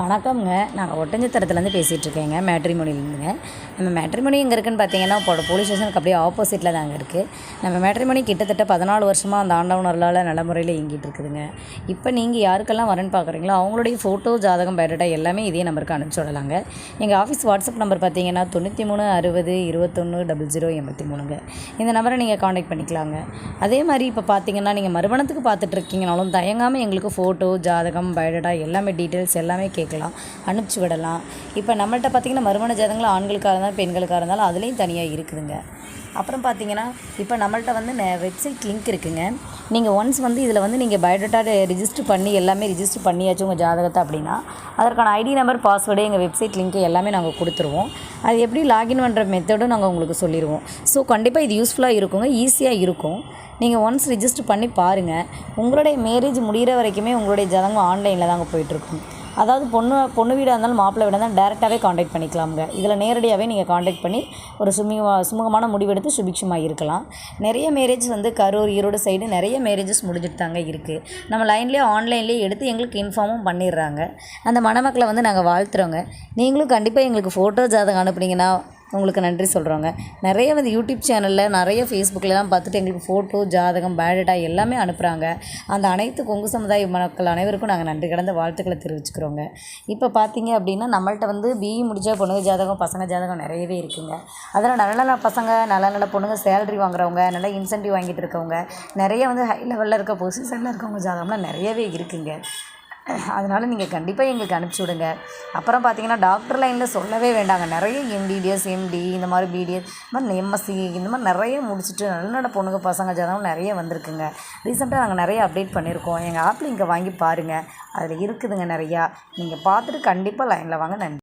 வணக்கம்ங்க. நாங்கள் ஒட்டஞ்சத்திரத்துலேருந்து பேசிகிட்டு இருக்கேங்க மேட்ரிமோனிலேருந்துங்க. நம்ம மேட்ரிமோனி எங்கே இருக்குன்னு பார்த்தீங்கன்னா இப்போ போலீஸ் ஸ்டேஷனுக்கு அப்படியே ஆப்போசிட்டில் தாங்க இருக்குது நம்ம மேட்ரிமோனி கிட்டத்தட்ட பதினாலு வருஷமாக அந்த ஆண்டவனர்களால் நல்ல முறையில் இயங்கிட்டு இருக்குதுங்க. இப்போ நீங்கள் யாருக்கெல்லாம் வரேன்னு பார்க்குறீங்களோ அவங்களுடைய ஃபோட்டோ ஜாதகம் பயோடேட்டா எல்லாமே இதே நம்பருக்கு அனுப்பிச்சி விடலாங்க. எங்கள் ஆஃபீஸ் வாட்ஸ்அப் நம்பர் பார்த்தீங்கன்னா தொண்ணூற்றி மூணு அறுபது இருபத்தொன்று டபுள் ஜீரோ எண்பத்தி மூணுங்க இந்த நம்பரை நீங்கள் காண்டாக்ட் பண்ணிக்கலாங்க. அதே மாதிரி இப்போ பார்த்தீங்கன்னா நீங்கள் மறுமணத்துக்கு பார்த்துட்டு இருக்கீங்கனாலும் தயங்காமல் எங்களுக்கு ஃபோட்டோ ஜாதகம் பயோடேட்டா எல்லாமே டீட்டெயில்ஸ் எல்லாமே கேட்கலாம் அனுப்பிச்சி விடலாம். இப்போ நம்மள்கிட்ட பார்த்தீங்கன்னா மறுமண ஜாதகங்கள் ஆண்களுக்காக இருந்தாலும் பெண்களுக்காக இருந்தாலும் அதுலேயும் தனியாக இருக்குதுங்க. அப்புறம் பார்த்தீங்கன்னா இப்போ நம்மள்ட்ட வந்து வெப்சைட் லிங்க் இருக்குங்க. நீங்கள் ஒன்ஸ் வந்து இதில் வந்து நீங்கள் பயோடேட்டா ரிஜிஸ்டர் பண்ணி எல்லாமே ரிஜிஸ்டர் பண்ணியாச்சு உங்கள் ஜாதகத்தை அப்படின்னா அதற்கான ஐடி நம்பர் பாஸ்வேர்டு எங்கள் வெப்சைட் லிங்க்கு எல்லாமே நாங்கள் கொடுத்துருவோம். அது எப்படி லாகின் பண்ணுற மெத்தடும் நாங்கள் உங்களுக்கு சொல்லிடுவோம் ஸோ கண்டிப்பாக இது யூஸ்ஃபுல்லாக இருக்குங்க ஈஸியாக இருக்கும். நீங்கள் ஒன்ஸ் ரிஜிஸ்டர் பண்ணி பாருங்கள் உங்களுடைய மேரேஜ் முடிகிற வரைக்குமே உங்களுடைய ஜாதகம் ஆன்லைனில் தாங்க போயிட்டுருக்கும் அதாவது பொண்ணு பொண்ணு வீடாக இருந்தாலும் மாப்பிள்ளை வீடாக இருந்தாலும் டேரெக்டாகவே காண்டாக்ட் பண்ணிக்கலாமுங்க. இதில் நேரடியாகவே நீங்கள் காண்டாக்ட் பண்ணி ஒரு சுமூக சுமூகமான முடிவெடுத்து சுபிக்ஷமாக இருக்கலாம். நிறைய மேரேஜ் வந்து கரூர் ஈரோடு சைடு நிறைய மேரேஜஸ் முடிஞ்சிட்டு தாங்க இருக்குது நம்ம லைன்லேயே ஆன்லைன்லேயே எடுத்து எங்களுக்கு இன்ஃபார்மும் பண்ணிடுறாங்க. அந்த மணமக்களை வந்து நாங்கள் வாழ்த்துறோங்க. நீங்களும் கண்டிப்பாக எங்களுக்கு ஃபோட்டோ ஜாதகம் அனுப்புனீங்கன்னா உங்களுக்கு நன்றி சொல்கிறோங்க நிறைய வந்து யூடியூப் சேனலில் நிறைய ஃபேஸ்புக்கில்லாம் பார்த்துட்டு எங்களுக்கு ஃபோட்டோ ஜாதகம் பேடட்டா எல்லாமே அனுப்புகிறாங்க அந்த அனைத்து கொங்கு சமுதாய மக்கள் அனைவருக்கும் நாங்கள் நன்றி கடந்த வாழ்த்துக்களை தெரிவிச்சுக்கிறோங்க. இப்போ பார்த்தீங்க அப்படின்னா நம்மள்கிட்ட வந்து பிஇ முடிஞ்சால் பொண்ணுங்க ஜாதகம் பசங்க ஜாதகம் நிறையவே இருக்குங்க. அதில் நல்ல நல்ல பசங்க நல்ல நல்ல பொண்ணுங்க சேலரி வாங்குறவங்க நல்ல இன்சென்டிவ் வாங்கிட்டு இருக்கவங்க நிறைய வந்து ஹை லெவலில் இருக்க பொசிஷனில் இருக்கவங்க ஜாதகம்லாம் நிறையவே இருக்குங்க. அதனால் நீங்கள் கண்டிப்பாக எங்களுக்கு அனுப்பிச்சி விடுங்க. அப்புறம் பார்த்தீங்கன்னா டாக்டர் லைனில் சொல்லவே வேண்டாங்க. நிறைய எம்பிபிஎஸ் எம்டி இந்த மாதிரி பிடிஎஸ் இந்த மாதிரி எம்எஸ்சி இந்த மாதிரி நிறைய முடிச்சுட்டு நல்ல நல்ல பொண்ணுங்க பசங்க ஜாதகம் நிறைய வந்திருக்குங்க. ரீசெண்டாக நாங்கள் நிறைய அப்டேட் பண்ணியிருக்கோம் எங்கள் ஆப்பில் இங்கே வாங்கி பாருங்கள் அதில் இருக்குதுங்க நிறையா. நீங்கள் பார்த்துட்டு கண்டிப்பாக லைனில் வாங்க. நன்றி.